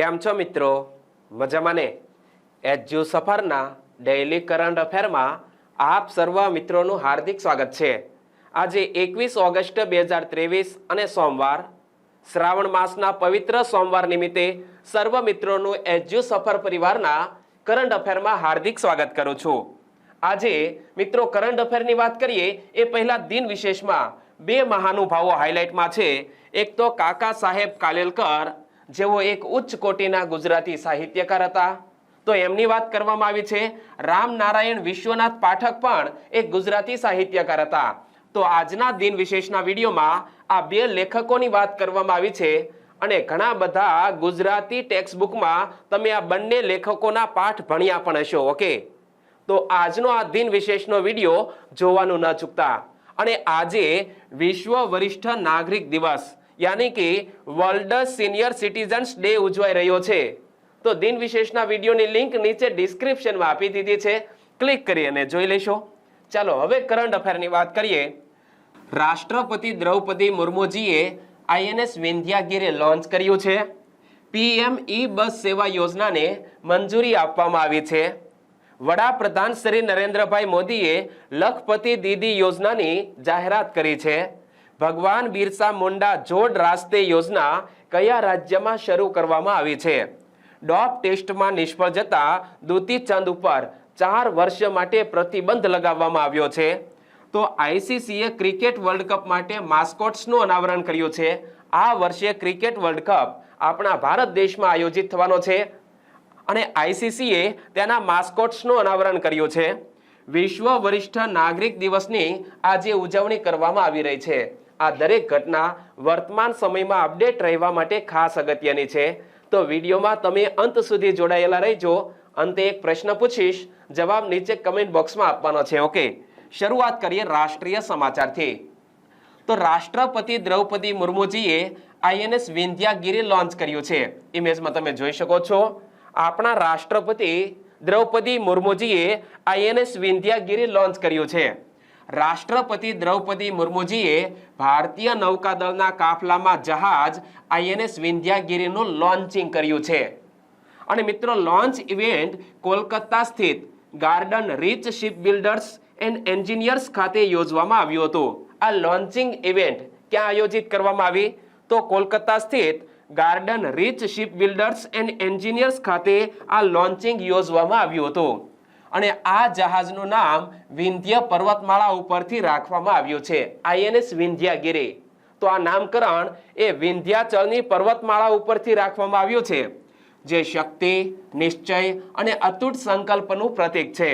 કેમ છો મિત્રો? મજામાં ને? એજ્યુ સફરના ડેઇલી કરંટ અફેરમાં આપ સર્વ મિત્રોનું હાર્દિક સ્વાગત છે. આજે એકવીસ ઓગસ્ટ બે હજાર ત્રેવીસ અને સોમવાર, શ્રાવણ માસના પવિત્ર સોમવાર નિમિત્તે સર્વ મિત્રોનું એજ્યુ સફર પરિવારના કરંટ અફેરમાં હાર્દિક સ્વાગત કરું છું. આજે મિત્રો કરંટ અફેરની વાત કરીએ, એ પહેલા દિન વિશેષમાં બે મહાનુભાવો હાઇલાઇટમાં છે. એક તો કાકા સાહેબ કાલેલકર જેઓ એક ઉચ્ચ કોટીના ગુજરાતી સાહિત્યકાર હતા. તો એમની વાત કરવામાં આવી છે, રામનારાયણ વિશ્વનાથ પાઠક પણ એક ગુજરાતી સાહિત્યકાર હતા. તો આજના દિન વિશેષના વિડીયોમાં આ બે લેખકોની વાત કરવામાં આવી છે અને ઘણા બધા ગુજરાતી ટેક્સ્ટ બુકમાં તમે આ બંને લેખકોના પાઠ ભણ્યા પણ હશો, ઓકે? તો આજનો આ દિન વિશેષનો વીડિયો જોવાનું ન ચૂકતા. અને આજે વિશ્વ વરિષ્ઠ નાગરિક દિવસ. યાની કે વર્લ્ડ સિનિયર સિટીઝન્સ ડે ઉજવાઈ રહ્યો છે. તો દિન વિશેષના વિડીયોની લિંક નીચે ડિસ્ક્રિપ્શનમાં આપી દીધી છે. ક્લિક કરી અને જોઈ લેશો. ચાલો, હવે કરંટ અફેરની વાત કરીએ. રાષ્ટ્રપતિ દ્રૌપદી મુર્મુજીએ આઈએનએસ વિંધ્યાગીરે લોન્ચ કર્યું છે. પીએમ ઈ બસ સેવા યોજનાને મંજૂરી આપવામાં આવી છે. વડાપ્રધાન શ્રી નરેન્દ્રભાઈ મોદીએ લખપતિ દીદી યોજનાની જાહેરાત કરી છે. ભગવાન બિરસા મુંડા જોડ રાસ્તે યોજના કયા રાજ્યમાં શરૂ કરવામાં આવી છે? ડોપ ટેસ્ટમાં નિષ્ફળ જતા દૂતીચંદ ઉપર ચાર વર્ષ માટે પ્રતિબંધ લગાવવામાં આવ્યો છે. તો આઈસીસીએ ક્રિકેટ વર્લ્ડ કપ માટે માસ્કોટ્સનું અનાવરણ કર્યું છે. આ વર્ષે ક્રિકેટ વર્લ્ડ કપ આપણા ભારત દેશમાં આયોજિત થવાનો છે. અને આઈસીસીએ તેના માસ્કોટ્સનું અનાવરણ કર્યું છે. વિશ્વ વરિષ્ઠ નાગરિક દિવસની આજે ઉજવણી કરવામાં આવી રહી છે. આ દરેક ઘટના વર્તમાન સમયમાં અપડેટ રહેવા માટે ખાસ અગત્યની છે. તો વિડીયોમાં તમે અંત સુધી જોડાયેલા રહેજો. અંતે એક પ્રશ્ન પૂછીશ. જવાબ નીચે કમેન્ટ બોક્સમાં આપવાનો છે. ઓકે. શરૂઆત કરીએ રાષ્ટ્રીય સમાચારથી. તો રાષ્ટ્રપતિ દ્રૌપદી મુર્મુજીએ આઈએનએસ વિંધ્યાગીરી લોન્ચ કર્યું છે. ઇમેજમાં તમે જોઈ શકો છો. આપણા રાષ્ટ્રપતિ દ્રૌપદી મુર્મુજીએ આઈએનએસ વિંધ્યાગીરી લોન્ચ કર્યું છે. રાષ્ટ્રપતિ દ્રૌપદી મુર્મુજીએ ભારતીય નૌકાદળના કાફલામાં જહાજ આઈએનએસ વિંધ્યાગીરીનું લોન્ચિંગ કર્યું છે. અને મિત્રો, લોન્ચ ઇવેન્ટ કોલકાતા સ્થિત Garden Reach Ship Builders and Engineers ખાતે યોજવામાં આવ્યું હતું. આ લોન્ચિંગ ઇવેન્ટ ક્યાં આયોજિત કરવામાં આવી? તો કોલકાતા સ્થિત Garden Reach Ship Builders and Engineers ખાતે આ લોન્ચિંગ યોજવામાં આવ્યું હતું. અને આ જહાજનું નામ વિંધ્ય પર્વતમાળા ઉપરથી રાખવામાં આવ્યું છે. આઈએનએસ વિંધ્યાગીરી. તો આ નામકરણ એ વિંધ્યાચળની પર્વતમાળા ઉપરથી રાખવામાં આવ્યું છે, જે શક્તિ, નિશ્ચય અને અતૂટ સંકલ્પનું પ્રતીક છે.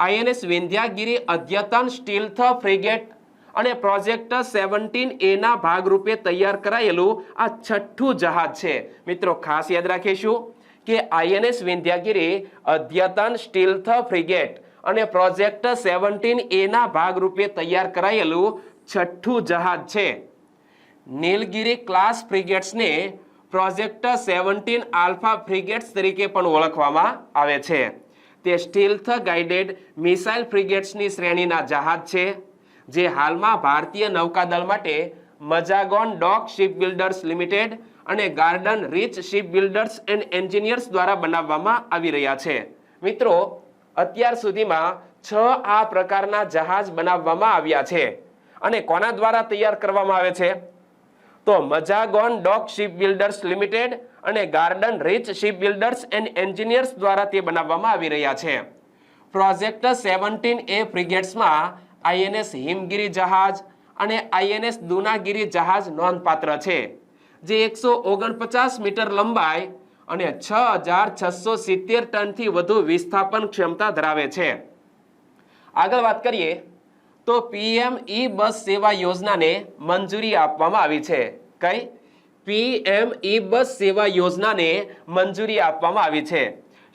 આઈએનએસ વિંધ્યાગીરી અદ્યતન સ્ટીલથ ફ્રિગેટ અને પ્રોજેક્ટ સેવન્ટીન એના ભાગરૂપે તૈયાર કરાયેલું આ છઠ્ઠું જહાજ છે. મિત્રો, ખાસ યાદ રાખીશું કે આઈએનએસ વિંધ્યાગીરી, અદ્યતન સ્ટીલ્થ ફ્રિગેટ અને પ્રોજેક્ટ સેવન્ટીન એના ભાગરૂપે તૈયાર કરાયેલું છઠ્ઠું જહાજ છે. નીલગિરી ક્લાસ ફ્રિગેટ્સને પ્રોજેક્ટ સેવન્ટીન આલ્ફા ફ્રિગેટ્સ તરીકે પણ ઓળખવામાં આવે છે. તે સ્ટીલ્થ ગાઇડેડ મિસાઇલ ફ્રિગેટ્સની શ્રેણીના જહાજ છે, જે હાલમાં ભારતીય નૌકાદળ માટે મજાગોન ડોક શિપબિલ્ડર્સ લિમિટેડ અને Garden Reach Ship Builders and Engineers દ્વારા બનાવવામાં આવી રહ્યા છે. મિત્રો, અત્યાર સુધીમાં છ આ પ્રકારના જહાજ બનાવવામાં આવ્યા છે. અને કોના દ્વારા તૈયાર કરવામાં આવે છે? તો Mazagon dock ship builders limited અને garden reach ship builders and engineers દ્વારા તે બનાવવામાં આવી રહ્યા છે. પ્રોજેક્ટ સેવન્ટીન એ ફ્રિગેટ્સમાં આઈએનએસ હિમગીરી જહાજ અને આઈએનએસ દુનાગીરી જહાજ નોંધપાત્ર છે. જે એકસો ઓગણપચાસ મીટર લંબાઈ અને છ હજાર છસો સિત્તેર ટનથી વધુ વિસ્થાપન ક્ષમતા ધરાવે છે. આગળ વાત કરીએ તો પીએમ ઈ બસ સેવા યોજનાને મંજૂરી આપવામાં આવી છે. કઈ? પીએમ ઈ બસ સેવા યોજનાને મંજૂરી આપવામાં આવી છે.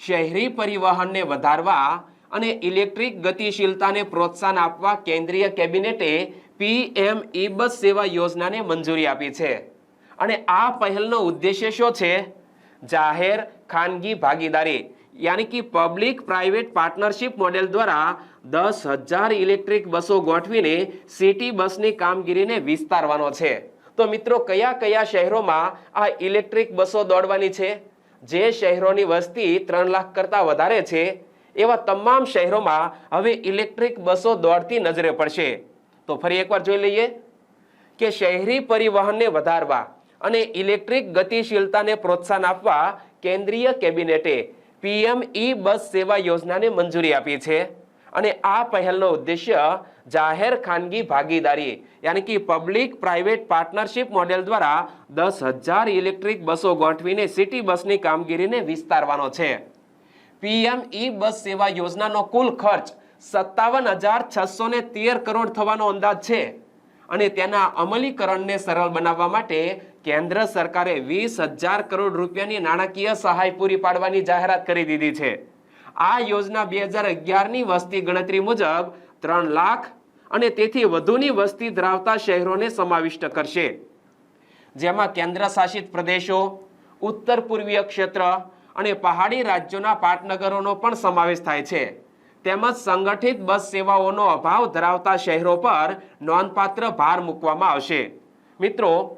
શહેરી પરિવહનને વધારવા અને ઇલેક્ટ્રિક ગતિશીલતાને પ્રોત્સાહન આપવા કેન્દ્રીય કેબિનેટે પીએમ ઈ બસ સેવા યોજનાને મંજૂરી આપી છે. અને આ પહેલનો ઉદ્દેશ્ય શું છે? જાહેર, ખાનગી ભાગીદારી, યાની કે પબ્લિક પ્રાઇવેટ પાર્ટનરશિપ મોડેલ દ્વારા દસ હજાર ઇલેક્ટ્રિક બસો ગોઠવીને સિટી બસની કામગીરીને વિસ્તારવાનો છે. તો મિત્રો, કયા કયા શહેરોમાં આ ઇલેક્ટ્રિક બસો દોડવાની છે? જે શહેરોની વસ્તી ત્રણ લાખ કરતાં વધારે છે, એવા તમામ શહેરોમાં હવે ઇલેક્ટ્રિક બસો દોડતી નજરે પડશે. તો ફરી એકવાર જોઈ લઈએ કે શહેરી પરિવહનને વધારવા અને ઇલેક્ટ્રિક ગતિશીલતાને પ્રોત્સાહન આપવા કેન્દ્રીય કેબિનેટે પીએમ ઈ બસ સેવા યોજનાને મંજૂરી આપી છે. અને આ પહેલનો ઉદ્દેશ્ય જાહેર ખાનગી ભાગીદારી, યાની કે પબ્લિક પ્રાઇવેટ પાર્ટનરશિપ મોડેલ દ્વારા દસ હજાર ઇલેક્ટ્રિક બસો ગોઠવીને સિટી બસની કામગીરીને વિસ્તારવાનો છે. પીએમ ઈ બસ સેવા યોજનાનો કુલ ખર્ચ સત્તાવન હજાર છસો તેર કરોડ થવાનો અંદાજ છે. અને તેના અમલીકરણને સરળ બનાવવા માટે કેન્દ્ર સરકારે વીસ હજાર કરોડ રૂપિયાની નાણાકીય સહાય પૂરી પાડવાની જાહેરાત કરી દીધી છે. આ યોજના બે હજાર અગિયારની વસ્તી ગણતરી મુજબ ત્રણ લાખ અને તેથી વધુની વસ્તી ધરાવતા શહેરોને સમાવિષ્ટ કરશે. જેમાં કેન્દ્ર શાસિત પ્રદેશો, ઉત્તર પૂર્વીય ક્ષેત્ર અને પહાડી રાજ્યોના પાટનગરોનો પણ સમાવેશ થાય છે. તેમજ સંગઠિત બસ સેવાઓનો અભાવ ધરાવતા શહેરો પર નોંધપાત્ર ભાર મૂકવામાં આવશે. મિત્રો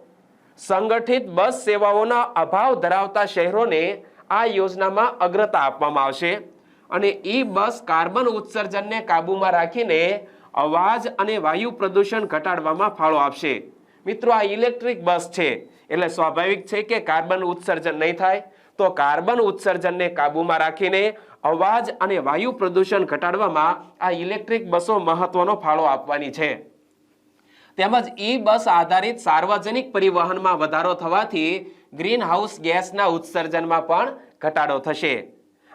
સંગઠિત બસ સેવાઓના અભાવ ધરાવતા શહેરોને આ યોજનામાં અગ્રતા આપવામાં આવશે અને ઈ બસ કાર્બન ઉત્સર્જનને કાબૂમાં રાખીને અવાજ અને વાયુ પ્રદૂષણ ઘટાડવામાં ફાળો આપશે. મિત્રો, આ ઇલેક્ટ્રિક બસ છે. એટલે સ્વાભાવિક છે કે કાર્બન ઉત્સર્જન નહીં થાય તો કાર્બન ઉત્સર્જનને કાબૂમાં રાખીને અવાજ અને વાયુ પ્રદૂષણ ઘટાડવામાં આ ઇલેક્ટ્રિક બસો મહત્વનો ફાળો આપવાની છે. તેમજ ઈ બસ આધારિત સાર્વજનિક પરિવહનમાં વધારો થવાથી ગ્રીન હાઉસ ગેસના ઉત્સર્જનમાં પણ ઘટાડો થશે.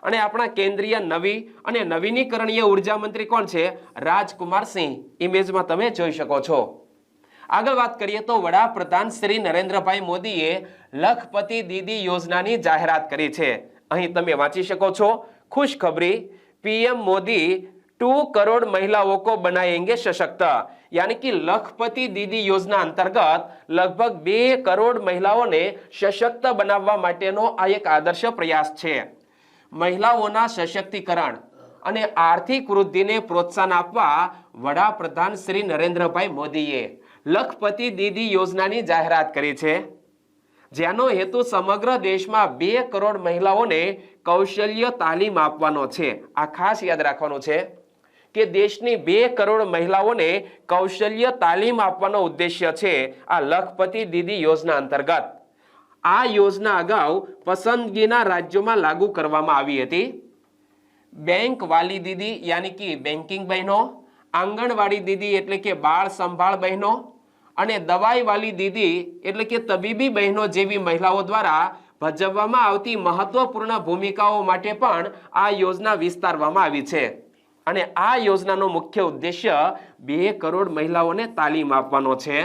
અને આપણા કેન્દ્રીય નવી અને નવીનીકરણીય ઊર્જા મંત્રી કોણ છે? રાજકુમાર સિંહ. ઇમેજમાં તમે જોઈ શકો છો. આગળ વાત કરીએ તો વડાપ્રધાન શ્રી નરેન્દ્રભાઈ મોદીએ લખપતિ દીદી યોજનાની જાહેરાત કરી છે. અહીં તમે વાંચી શકો છો. ખુશખબરી, પીએમ મોદી टू करोड़ महिलाओं को बनाएंगे सशक्त यानी कि લખપતિ દીદી યોજના અંતર્ગત લગભગ બે કરોડ મહિલાઓને સશક્ત બનાવવા માટેનો આ એક આદર્શ પ્રયાસ છે મહિલાઓના સશક્તિકરણ અને આર્થિક વૃદ્ધિને પ્રોત્સાહન આપવા વડાપ્રધાન શ્રી નરેન્દ્રભાઈ મોદીએ લખપતિ દીદી યોજનાની જાહેરાત કરી છે જેનો હેતુ સમગ્ર દેશમાં બે કરોડ મહિલાઓને કૌશલ્ય તાલીમ આપવાનો છે આ ખાસ યાદ રાખવાનું છે કે દેશની બે કરોડ મહિલાઓને કૌશલ્ય તાલીમ આપવાનો ઉદ્દેશ્ય છે આ લખપતિ દીદી યોજના અંતર્ગત. આ યોજના અગાઉ પસંદગીના રાજ્યોમાં લાગુ કરવામાં આવી હતી. બેંક વાલી દીદી યાની કે બેન્કિંગ બહેનો, આંગણવાડી દીદી એટલે કે બાળ સંભાળ બહેનો અને દવાઈ વાલી દીદી એટલે કે તબીબી બહેનો જેવી મહિલાઓ દ્વારા ભજવવામાં આવતી મહત્વપૂર્ણ ભૂમિકાઓ માટે પણ આ યોજના વિસ્તારવામાં આવી છે. અને આ યોજનાનો મુખ્ય ઉદ્દેશ્ય બે કરોડ મહિલાઓને તાલીમ આપવાનો છે.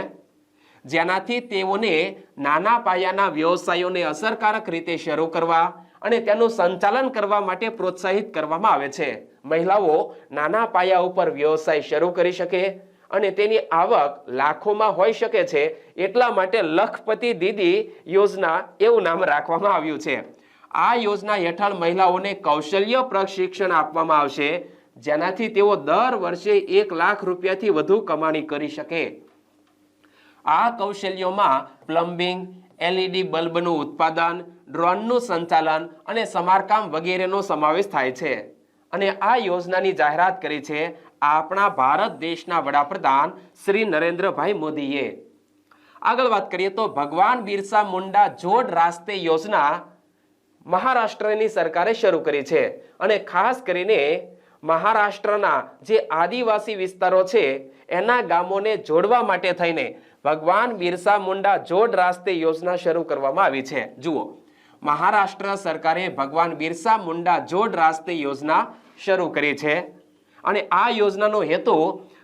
જેનાથી તેઓને નાના પાયાના વ્યવસાયોને અસરકારક રીતે શરૂ કરવા અને તેનું સંચાલન કરવા માટે પ્રોત્સાહિત કરવામાં આવે છે. મહિલાઓ નાના પાયા ઉપર વ્યવસાય શરૂ કરી શકે અને તેની આવક લાખોમાં હોઈ શકે છે એટલા માટે લખપતિ દીદી યોજના એવું નામ રાખવામાં આવ્યું છે. આ યોજના હેઠળ મહિલાઓને કૌશલ્ય પ્રશિક્ષણ આપવામાં આવશે જેનાથી તેઓ દર વર્ષે એક લાખ રૂપિયાથી વધુ કમાણી કરી શકે. આ કૌશલ્યોમાં પ્લમ્બિંગ, એલઈડી બલ્બનું ઉત્પાદન, ડ્રોનનું સંચાલન અને સમારકામ વગેરેનો સમાવેશ થાય છે. અને આ યોજનાની જાહેરાત કરી છે આપણા ભારત દેશના વડાપ્રધાન શ્રી નરેન્દ્રભાઈ મોદીએ. આગળ વાત કરીએ તો ભગવાન બિરસા મુંડા જોડ રાસ્તે યોજના મહારાષ્ટ્રની સરકારે શરૂ કરી છે. અને ખાસ કરીને મહારાષ્ટ્રના જે આદિવાસી વિસ્તારો છે, એના ગામોને જોડવા માટે થઈને ભગવાન બિરસા મુંડા જોડ રાસ્તે યોજના શરૂ કરવામાં આવી છે. જુઓ, મહારાષ્ટ્ર સરકારે ભગવાન બિરસા મુંડા જોડ રાસ્તે યોજના શરૂ કરી છે અને આ યોજનાનો હેતુ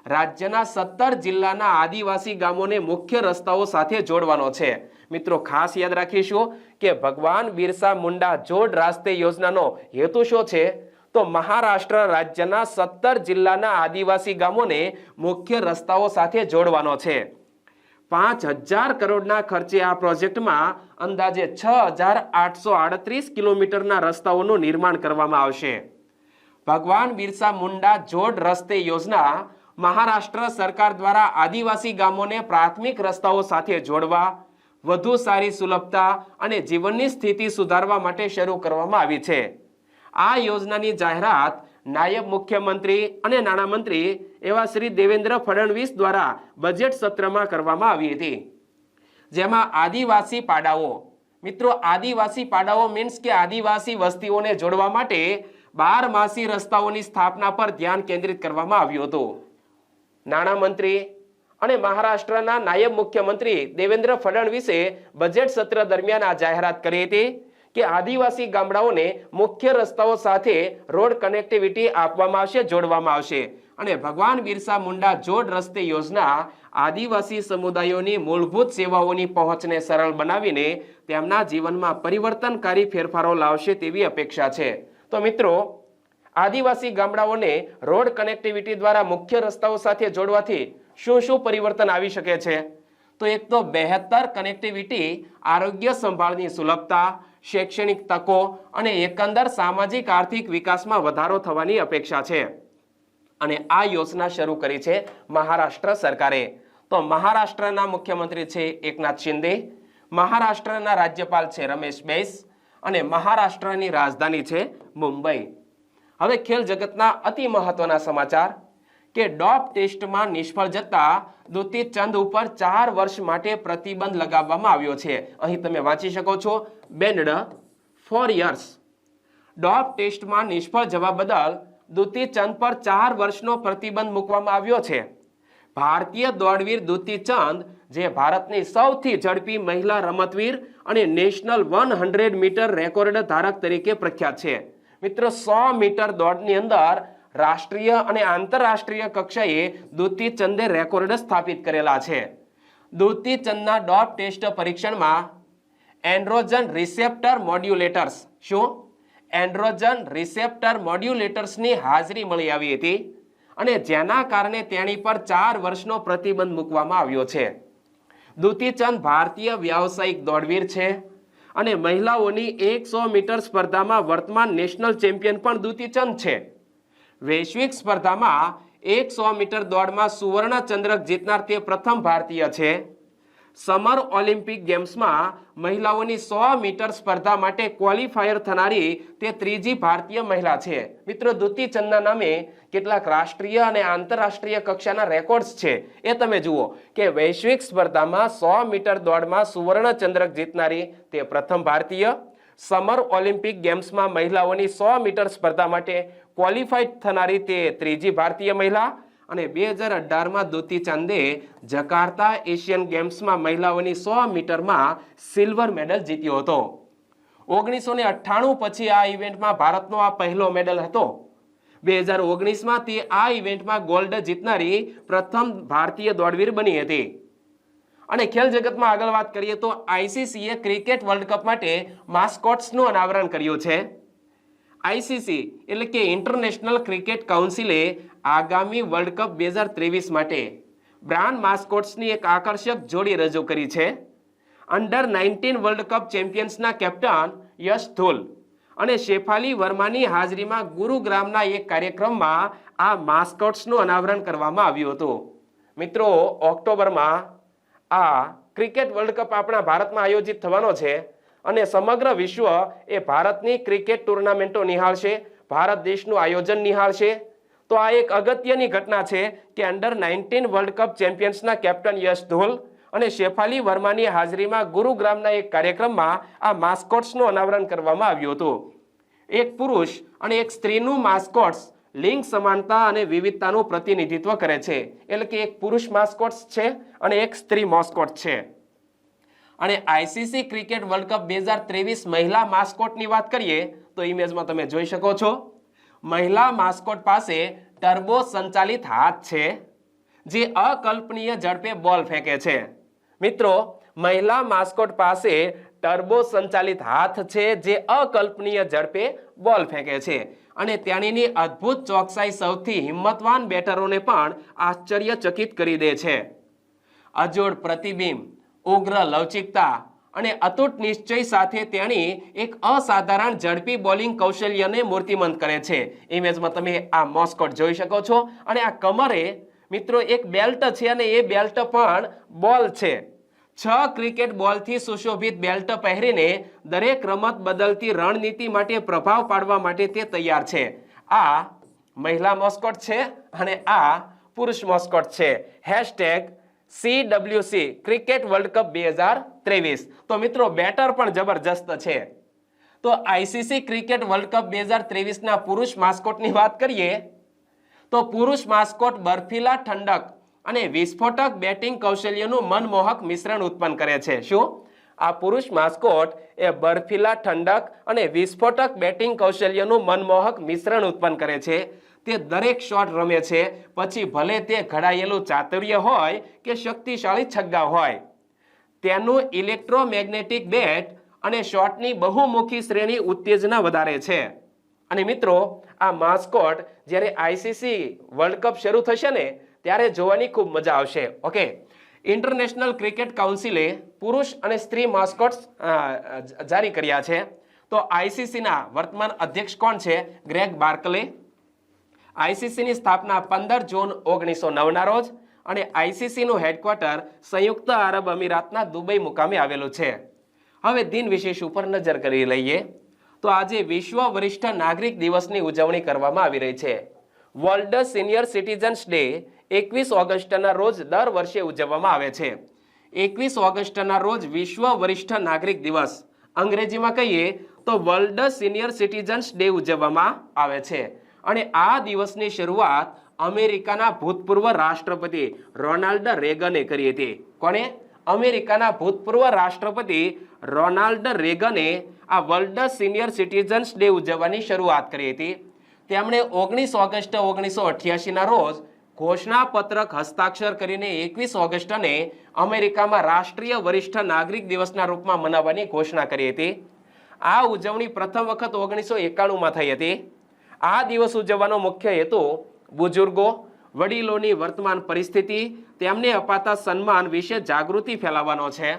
રાજ્યના સત્તર જિલ્લાના આદિવાસી ગામોને મુખ્ય રસ્તાઓ સાથે જોડવાનો છે. મિત્રો, ખાસ યાદ રાખીશું કે ભગવાન બિરસા મુંડા જોડ રાસ્તે યોજનાનો હેતુ શું છે? તો મહારાષ્ટ્ર રાજ્યના સત્તર જિલ્લાના આદિવાસી ગામોને મુખ્ય રસ્તાઓ સાથે જોડવાનો છે. પાંચ હજાર કરોડના ખર્ચે આ પ્રોજેક્ટમાં અંદાજે છ હજાર આઠસો આડત્રીસ કિલોમીટરના રસ્તાઓનું નિર્માણ કરવામાં આવશે. ભગવાન બિરસા મુંડા જોડ રસ્તે યોજના મહારાષ્ટ્ર સરકાર દ્વારા આદિવાસી ગામોને પ્રાથમિક રસ્તાઓ સાથે જોડવા, વધુ સારી સુલભતા અને જીવનની સ્થિતિ સુધારવા માટે શરૂ કરવામાં આવી છે. આ યોજનાની જાહેરાત નાયબ મુખ્યમંત્રી અને નાણામંત્રી એવા શ્રી દેવેન્દ્ર ફડણવીસ દ્વારા બજેટ સત્રમાં કરવામાં આવી હતી. જેમાં આદિવાસી પાડાઓ, મિત્રો આદિવાસી પાડાઓ મીન્સ કે આદિવાસી વસ્તીઓને જોડવા માટે બાર માસી રસ્તાઓની સ્થાપના પર ધ્યાન કેન્દ્રિત કરવામાં આવ્યું હતું. નાણામંત્રી અને મહારાષ્ટ્રના નાયબ મુખ્યમંત્રી દેવેન્દ્ર ફડણવીસે બજેટ સત્ર દરમિયાન આ જાહેરાત કરી હતી. કે આદિવાસી ગામડાઓને મુખ્ય રસ્તાઓ સાથે રોડ કનેક્ટિવિટી આપવામાં આવશે, જોડવામાં આવશે. અને ભગવાન બિરસા મુંડા જોડ રસ્તે યોજના આદિવાસી સમુદાયોની મૂળભૂત સેવાઓની પહોંચને સરળ બનાવીને તેમના જીવનમાં પરિવર્તનકારી ફેરફારો લાવશે તેવી અપેક્ષા છે. તો મિત્રો, આદિવાસી ગામડાઓને રોડ કનેક્ટિવિટી દ્વારા મુખ્ય રસ્તાઓ સાથે જોડવાથી શું શું પરિવર્તન આવી શકે છે? તો એક તો બહેતર કનેક્ટિવિટી આરોગ્ય સંભાળની સુલભતા શૈક્ષણિક તકો અને એકંદર સામાજિક આર્થિક વિકાસમાં વધારો થવાની અપેક્ષા છે. અને આ યોજના શરૂ કરી છે મહારાષ્ટ્ર સરકારે. તો મહારાષ્ટ્રના મુખ્યમંત્રી છે એકનાથ શિંદે, મહારાષ્ટ્રના રાજ્યપાલ છે રમેશ બૈસ અને મહારાષ્ટ્રની રાજધાની છે મુંબઈ. હવે ખેલ જગતના અતિ મહત્વના સમાચાર. કે ડોપ ટેસ્ટમાં નિષ્ફળ જતા દુતી ચંદ ઉપર ચાર વર્ષ માટે પ્રતિબંધ લગાવવામાં આવ્યો છે. અહીં તમે વાંચી શકો છો, બેન્ડ ફોર યર્સ. ડોપ ટેસ્ટમાં નિષ્ફળ જવા બદલ દુતી ચંદ પર ચાર વર્ષનો પ્રતિબંધ મૂકવામાં આવ્યો છે. ભારતીય દોડવીર દુતી ચંદ, જે ભારતની સૌથી ઝડપી મહિલા રમતવીર અને national one hundred metre record ધારક તરીકે પ્રખ્યાત છે. મિત્રો, સો મીટર દોડની અંદર રાષ્ટ્રીય અને આંતરરાષ્ટ્રીય કક્ષાએ દૂતી ચંદે રેકોર્ડ સ્થાપિત કરેલા છે. દૂતી ચંદના ડોપ ટેસ્ટ પરીક્ષણમાં એન્ડ્રોજન રિસેપ્ટર મોડ્યુલેટર્સ શું? એન્ડ્રોજન રિસેપ્ટર મોડ્યુલેટર્સની હાજરી મળી આવી હતી અને જેના કારણે તેણી પર ચાર વર્ષનો પ્રતિબંધ મૂકવામાં આવ્યો છે. દૂતીચંદ ભારતીય વ્યાવસાયિક દોડવીર છે અને મહિલાઓની એકસો મીટર સ્પર્ધામાં વર્તમાન નેશનલ ચેમ્પિયન પણ દૂતીચંદ છે. વૈશ્વિક સ્પર્ધામાં એકસો મીટર દોડમાં સુવર્ણ ચંદ્રક જીતનાર તે પ્રથમ ભારતીય છે. સમર ઓલિમ્પિક ગેમ્સમાં મહિલાઓની સો મીટર સ્પર્ધા માટે ક્વોલિફાયર થનારી તે ત્રીજી ભારતીય મહિલા છે. મિત્રો દુતિ ચંદના નામે કેટલાક રાષ્ટ્રીય અને આંતરરાષ્ટ્રીય કક્ષાના રેકોર્ડ્સ છે. એ તમે જુઓ કે વૈશ્વિક સ્પર્ધામાં સો મીટર દોડમાં સુવર્ણ ચંદ્રક જીતનારી તે પ્રથમ ભારતીય. સમર ઓલિમ્પિક ગેમ્સમાં મહિલાઓની સો મીટર સ્પર્ધા માટે ક્વોલિફાઈડ થનારી તે ત્રીજી ભારતીય મહિલા અને બે હજાર અઢારમાં દુતી ચાંદે જકાર્તા એશિયન ગેમ્સમાં મહિલાઓની સો મીટરમાં સિલ્વર મેડલ જીત્યો હતો. ઓગણીસો ને અઠ્ઠાણું પછી આ ઇવેન્ટમાં ભારતનો આ પહેલો મેડલ હતો. બે હજાર ઓગણીસમાં તે આ ઇવેન્ટમાં ગોલ્ડ જીતનારી પ્રથમ ભારતીય દોડવીર બની હતી. અને ખેલ જગતમાં આગળ વાત કરીએ તો આઈસીસીએ ક્રિકેટ વર્લ્ડ કપ માટે માસ્કોટ્સનું અનાવરણ કર્યું છે. આઈસીસી એટલે કે ઇન્ટરનેશનલ ક્રિકેટ કાઉન્સિલે આગામી વર્લ્ડ કપ બે હજાર ત્રેવીસ માટે બ્રાન્ડ માસ્કોટ્સની એક આકર્ષક જોડી રજૂ કરી છે. અંડર નાઇન્ટીન વર્લ્ડ કપ ચેમ્પિયન્સના કેપ્ટન યશ ધોલ અને શેફાલી વર્માની હાજરીમાં ગુરુગ્રામના એક કાર્યક્રમમાં આ માસ્કોટ્સનું અનાવરણ કરવામાં આવ્યું હતું. મિત્રો, ઓક્ટોબરમાં આ ક્રિકેટ વર્લ્ડ કપ આપણા ભારતમાં આયોજિત થવાનો છે. અને સમગ્ર વિશ્વ એ ભારતની ક્રિકેટ ટુર્નામેન્ટો નિહાળશે, ભારત દેશનું આયોજન નિહાળશે. તો આ એક અગત્યની ઘટના છે કે અંડર નાઇન્ટીન વર્લ્ડ કપ ચેમ્પિયન્સના કેપ્ટન યશ ધોલ અને શેફાલી વર્માની હાજરીમાં ગુરુગ્રામના એક કાર્યક્રમમાં આ માસ્કોટ્સનું અનાવરણ કરવામાં આવ્યું હતું. એક પુરુષ અને એક સ્ત્રીનું માસ્કોટ્સ લિંગ સમાનતા અને વિવિધતાનું પ્રતિનિધિત્વ કરે છે. એટલે કે એક પુરુષ માસ્કોટ્સ છે અને એક સ્ત્રી માસ્કોટ છે. અને આઈસીસી ક્રિકેટ વર્લ્ડ કપ બે હજાર ત્રેવીસ મહિલા માસ્કોટની વાત કરીએ, તો ઇમેજમાં તમે જોઈ શકો છો. મહિલા માસ્કોટ પાસે ટર્બો સંચાલિત હાથ છે, જે અકલ્પનીય ઝડપે બોલ ફેંકે છે. મિત્રો, મહિલા માસ્કોટ પાસે ટર્બો સંચાલિત હાથ છે, જે અકલ્પનીય ઝડપે બોલ ફેંકે છે. અને તેણીની અદ્ભુત ચોકસાઈ સૌથી હિંમતવાન બેટરોને પણ આશ્ચર્યચકિત કરી દે છે. અજોડ પ્રતિબિંબ ઉગ્ર લવચિકતા અને અતૂટ નિશ્ચય સાથે તેણી એક અસાધારણ ઝડપી બોલિંગ કૌશલ્યને મૂર્તિમંત કરે છે. ઇમેજમાં તમે આ મોસ્કોટ જોઈ શકો છો અને આ કમરે મિત્રો એક બેલ્ટ છે અને એ બેલ્ટ પણ બોલ છે. છ ક્રિકેટ બોલથી સુશોભિત બેલ્ટ પહેરીને દરેક રમત બદલતી રણનીતિ માટે પ્રભાવ પાડવા માટે તે તૈયાર છે. આ મહિલા મોસ્કોટ છે અને આ પુરુષ મોસ્કોટ છે. Hashtag CWC cricket world cup બે હજાર ત્રેવીસ. તો મિત્રો, બેટર પણ જબરજસ્ત છે. તો આઈસીસી ક્રિકેટ વર્લ્ડ કપ બે હજાર ત્રેવીસના પુરુષ માસ્કોટની વાત કરીએ, તો પુરુષ માસ્કોટ બર્ફીલા ઠંડક અને વિસ્ફોટક બેટિંગ કૌશલ્યનું મનમોહક મિશ્રણ ઉત્પન્ન કરે છે. શું? આ પુરુષ માસ્કોટ એ બર્ફીલા ઠંડક અને વિસ્ફોટક બેટિંગ કૌશલ્યનું મનમોહક મિશ્રણ ઉત્પન્ન કરે છે. તે દરેક શોટ રમે છે. પછી ભલે તે ઘડાયેલું ચાતુર્ય હોય કે શક્તિશાળી છગ્ગા હોય. તેનું ઇલેક્ટ્રોમેગ્નેટિક બેટ અને શોટની બહુમુખી શ્રેણી ઉત્તેજના વધારે છે. અને મિત્રો, આ માસ્કોટ જ્યારે આઈસીસી વર્લ્ડ કપ શરૂ થશે ને, ત્યારે જોવાની ખૂબ મજા આવશે. ઓકે? ઇન્ટરનેશનલ ક્રિકેટ કાઉન્સિલે પુરુષ અને સ્ત્રી માસ્કોટ્સ જારી કર્યા છે. તો આઈસીસીના વર્તમાન અધ્યક્ષ કોણ છે? ગ્રેગ બાર્કલે. આઈસીસીની સ્થાપના પંદર જૂન ઓગણીસો નવના રોજ અને આઈસીસીનું હેડક્વાર્ટર સંયુક્ત આરબ અમીરાતના દુબઈ મુકામે આવેલું છે. હવે દિન વિશેષ ઉપર નજર કરી લઈએ તો આજે વિશ્વ વરિષ્ઠ નાગરિક દિવસની ઉજવણી કરવામાં આવી રહી છે. વર્લ્ડ સિનિયર સિટીઝન્સ ડે એકવીસ ઓગસ્ટના રોજ દર વર્ષે ઉજવવામાં આવે છે. એકવીસ ઓગસ્ટના રોજ વિશ્વ વરિષ્ઠ નાગરિક દિવસ. અંગ્રેજીમાં કહીએ તો વર્લ્ડ સિનિયર સિટીઝન્સ ડે ઉજવવામાં આવે છે. અને આ દિવસની શરૂઆત અમેરિકાના ભૂતપૂર્વ રાષ્ટ્રપતિ રોનાલ્ડ રેગને કરી હતી. કોણે? અમેરિકાના ભૂતપૂર્વ રાષ્ટ્રપતિ રોનાલ્ડ રેગને આ વર્લ્ડ સિનિયર સિટીઝન્સ ડે ઉજવવાની શરૂઆત કરી હતી. તેમણે ઓગણીસ ઓગસ્ટ ઓગણીસો અઠ્યાસીના રોજ ઘોષણાપત્રક હસ્તાક્ષર કરીને એકવીસ ઓગસ્ટને અમેરિકામાં રાષ્ટ્રીય વરિષ્ઠ નાગરિક દિવસના રૂપમાં મનાવવાની ઘોષણા કરી હતી. આ ઉજવણી પ્રથમ વખત ઓગણીસો એકાણુંમાં થઈ હતી. આ દિવસ ઉજવવાનો મુખ્ય હેતુ બુજુર્ગો, વડીલોની વર્તમાન પરિસ્થિતિ, તેમને અપાતા સન્માન વિશે જાગૃતિ ફેલાવવાનો છે.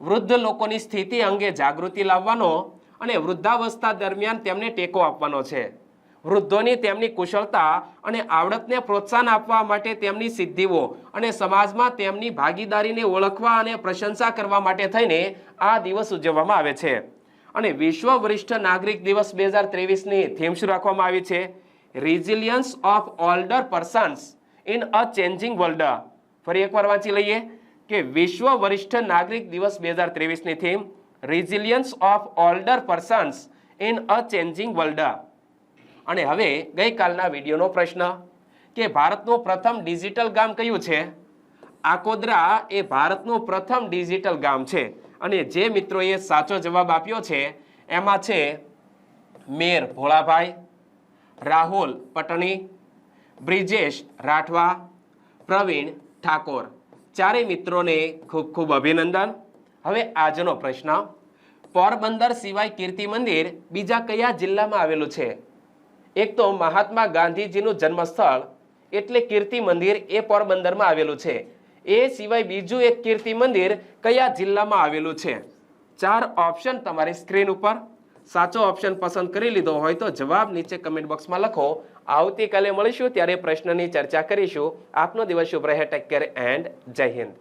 વૃદ્ધ લોકોની સ્થિતિ અંગે જાગૃતિ લાવવાનો અને વૃદ્ધાવસ્થા દરમિયાન તેમને ટેકો આપવાનો છે. વૃદ્ધોની તેમની કુશળતા અને આવડતને પ્રોત્સાહન આપવા માટે તેમની સિદ્ધિઓ અને સમાજમાં તેમની ભાગીદારીને ઓળખવા અને પ્રશંસા કરવા માટે થઈને આ દિવસ ઉજવવામાં આવે છે. અને વિશ્વ વરિષ્ઠ નાગરિક દિવસ બે હજાર ત્રેવીસની થીમ શું રાખવામાં આવી છે? Resilience of older persons in a changing world ફરી એકવાર વાંચી લઈએ કે વિશ્વ વરિષ્ઠ નાગરિક દિવસ બે હજાર ત્રેવીસની theme resilience of older persons in a changing world અને હવે ગઈકાલના વિડીયોનો પ્રશ્ન, કે ભારતનું પ્રથમ ડિજિટલ ગામ કયું છે? આકોદરા એ ભારતનું પ્રથમ ડિજિટલ ગામ છે. અને જે મિત્રોએ સાચો જવાબ આપ્યો છે, એમાં છે મેર ભોળાભાઈ, રાહુલ પટણી, બ્રિજેશ રાઠવા, પ્રવીણ ઠાકોર. ચારેય મિત્રોને ખૂબ ખૂબ અભિનંદન. હવે આજનો પ્રશ્ન, પોરબંદર સિવાય કીર્તિ મંદિર બીજા કયા જિલ્લામાં આવેલું છે? એક તો મહાત્મા ગાંધીજીનું જન્મસ્થળ, એટલે કીર્તિ મંદિર એ પોરબંદરમાં આવેલું છે. એ સિવાય બીજું એક કીર્તિ મંદિર કયા જિલ્લામાં આવેલું છે? ચાર ઓપ્શન તમારી સ્ક્રીન ઉપર. સાચો ઓપ્શન પસંદ કરી લીધો હોય તો જવાબ નીચે કમેન્ટ બોક્સમાં લખો. આવતીકાલે મળીશું ત્યારે પ્રશ્નની ચર્ચા કરીશું. આપનો દિવસ શુભ રહે. ટેક કેર એન્ડ જય હિન્દ.